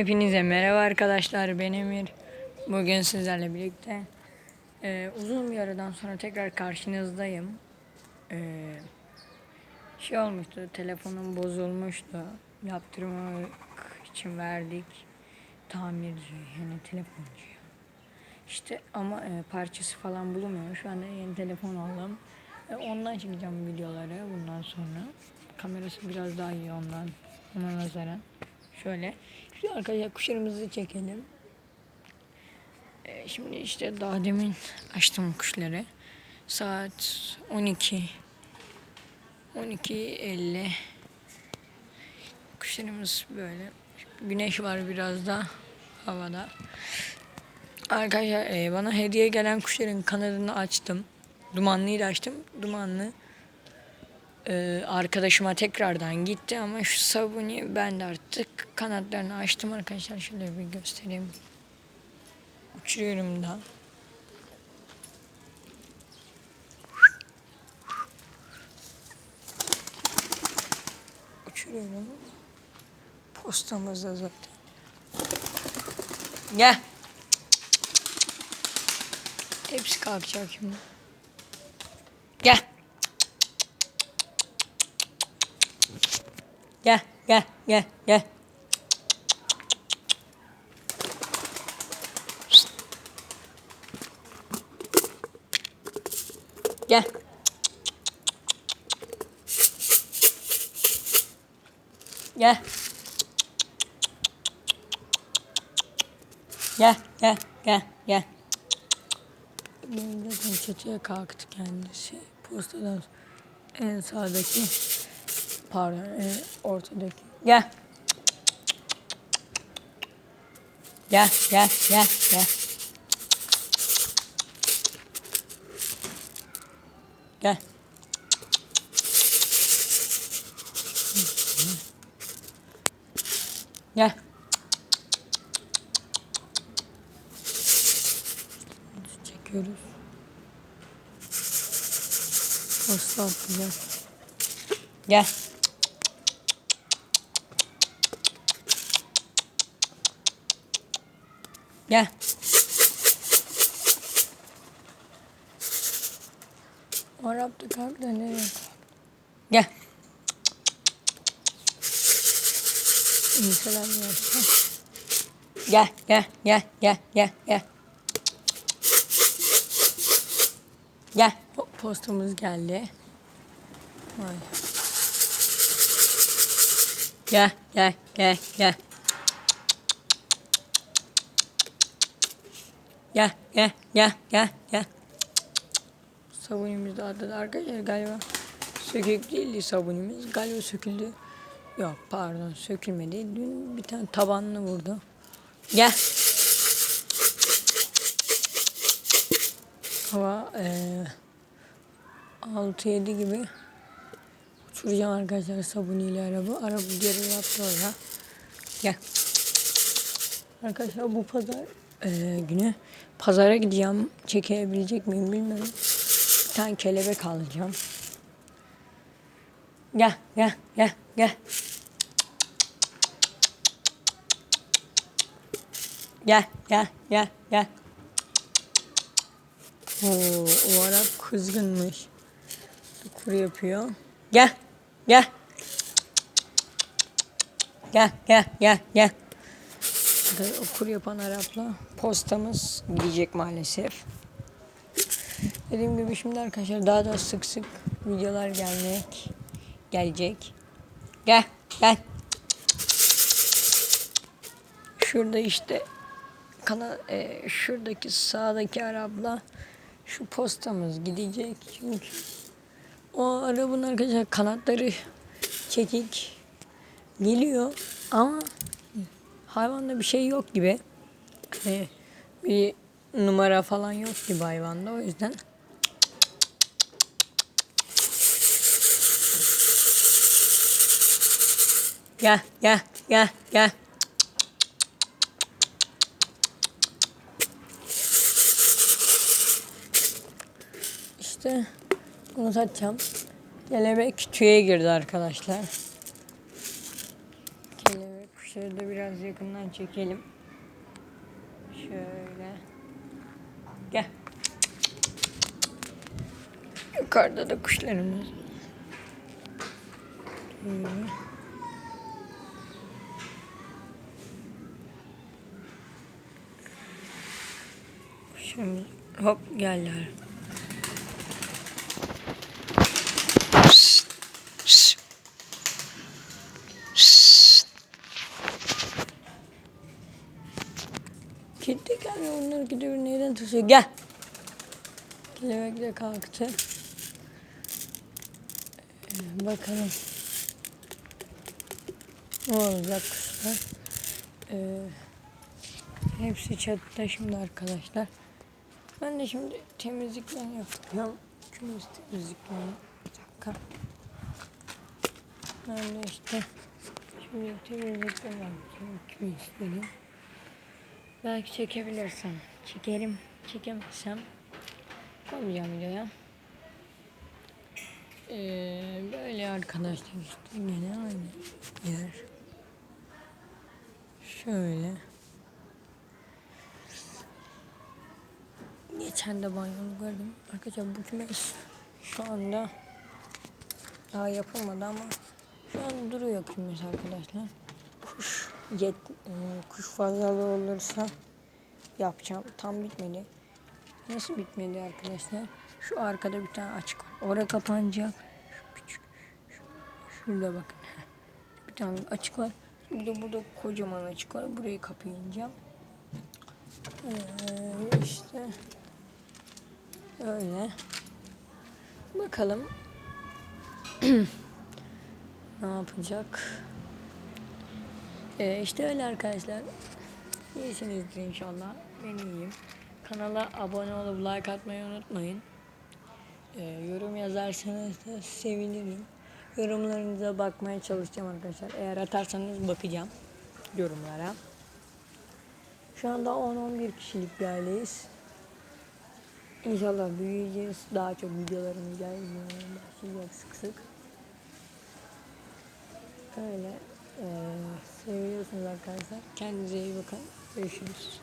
Hepinize merhaba arkadaşlar ben Emir. Bugün sizlerle birlikte e, uzun bir aradan sonra tekrar karşınızdayım. E, şey olmuştu telefonum bozulmuştu. Yaptırmak için verdik tamirci yani telefoncuya. İşte ama e, parçası falan bulunmuyor. Şu anda yeni telefon aldım. E, ondan çekeceğim videoları bundan sonra. Kamerası biraz daha iyi ondan ona nazaran. Şöyle. Şu arkadaşlar kuşlarımızı çekelim. Ee, şimdi işte daha demin açtım kuşları. Saat 12. 12.50. Kuşlarımız böyle. Güneş var biraz da havada. Arkadaşlar e, bana hediye gelen kuşların kanadını açtım. Dumanlıyı da açtım. Dumanlı ee, arkadaşıma tekrardan gitti ama şu sabuni ben de artık kanatlarını açtım arkadaşlar. Şöyle bir göstereyim. Uçuruyorum da. Uçuruyorum. Postamız da zaten. Gel. Hepsi kalkacak şimdi. Gel. Gel, gel, gel, gel. Gel. Gel. Gel, gel, gel, gel. Benim zaten çatıya kalktı kendisi. Postadan en sağdaki Pardon, e, ortadaki. Gel. Gel, gel, gel, gel. Gel. Gel. Çekiyoruz. Posta atacağız. Gel. Gel. Arap da kalk da nereye kalk? Gel. Versin. Gel, gel, gel, gel, gel, gel. Gel. Po- Postumuz geldi. Vay. Gel, gel, gel, gel. Gel, gel, gel, gel, gel. Sabunimiz de adı arkadaşlar galiba sökük değildi sabunimiz. Galiba söküldü. Yok pardon sökülmedi. Dün bir tane tabanını vurdu. Gel. Hava eee 6-7 gibi uçuracağım arkadaşlar sabuniyle araba. Araba geri yaptı orada. Gel. Arkadaşlar bu pazar eee, günü pazara gideceğim. Çekebilecek miyim bilmiyorum. Bir tane kelebek alacağım. Gel, gel, gel, gel. Gel, gel, gel, gel. Oo, o Arap kızgınmış. Kuru yapıyor. Gel, gel. Gel, gel, gel, gel. Burada okur yapan Arap'la postamız gidecek maalesef. Dediğim gibi şimdi arkadaşlar daha da sık sık videolar gelmek gelecek. Gel, gel. Şurada işte kana, e, şuradaki sağdaki Arap'la şu postamız gidecek çünkü o arabın arkadaşlar kanatları çekik geliyor ama hayvanda bir şey yok gibi. Hani bir numara falan yok gibi hayvanda o yüzden. Gel gel gel gel. İşte bunu satacağım. Kelebek tüye girdi arkadaşlar. Da biraz yakından çekelim. Şöyle. Gel. Yukarıda da kuşlarımız. Şöyle. Kuşlarımız hop geldiler. Kedi gelmiyor onları gidiyor neyden tutuyor gel. Kelebek de kalktı. Ee, bakalım. Ne olacak kuşlar. Ee, hepsi çatıda şimdi arkadaşlar. Ben de şimdi temizliklerini yapıyorum. Kümes temizliklerini. Bir dakika. Ben de işte şimdi temizliklerini yapıyorum. Kümesleri. Belki çekebilirsem. Çekerim. Çekemezsem koymayacağım videoya. Ee, böyle arkadaşlar işte yine aynı yer. Şöyle. Geçen de banyomu gördüm. Arkadaşlar bu kümes şu anda daha yapılmadı ama şu an duruyor kümes arkadaşlar. Kuş yet, e, kuş fazlalığı olursa yapacağım. Tam bitmedi. Nasıl bitmedi arkadaşlar? Şu arkada bir tane açık var. Orada kapanacak. Şu küçük. Şu, şurada bakın. Bir tane açık var. Bir de burada kocaman açık var. Burayı kapayacağım. Ee, işte öyle. Bakalım ne yapacak? Ee, işte öyle arkadaşlar. İyisinizdir inşallah. Ben iyiyim. Kanala abone olup like atmayı unutmayın. Ee, yorum yazarsanız da sevinirim. Yorumlarınıza bakmaya çalışacağım arkadaşlar. Eğer atarsanız bakacağım yorumlara. Şu anda 10-11 kişilik bir aileyiz. İnşallah büyüyeceğiz. Daha çok videolarımız gelmeye başlayacak sık sık. Öyle. Seviyorsunuz arkadaşlar. Kendinize iyi bakın. Görüşürüz.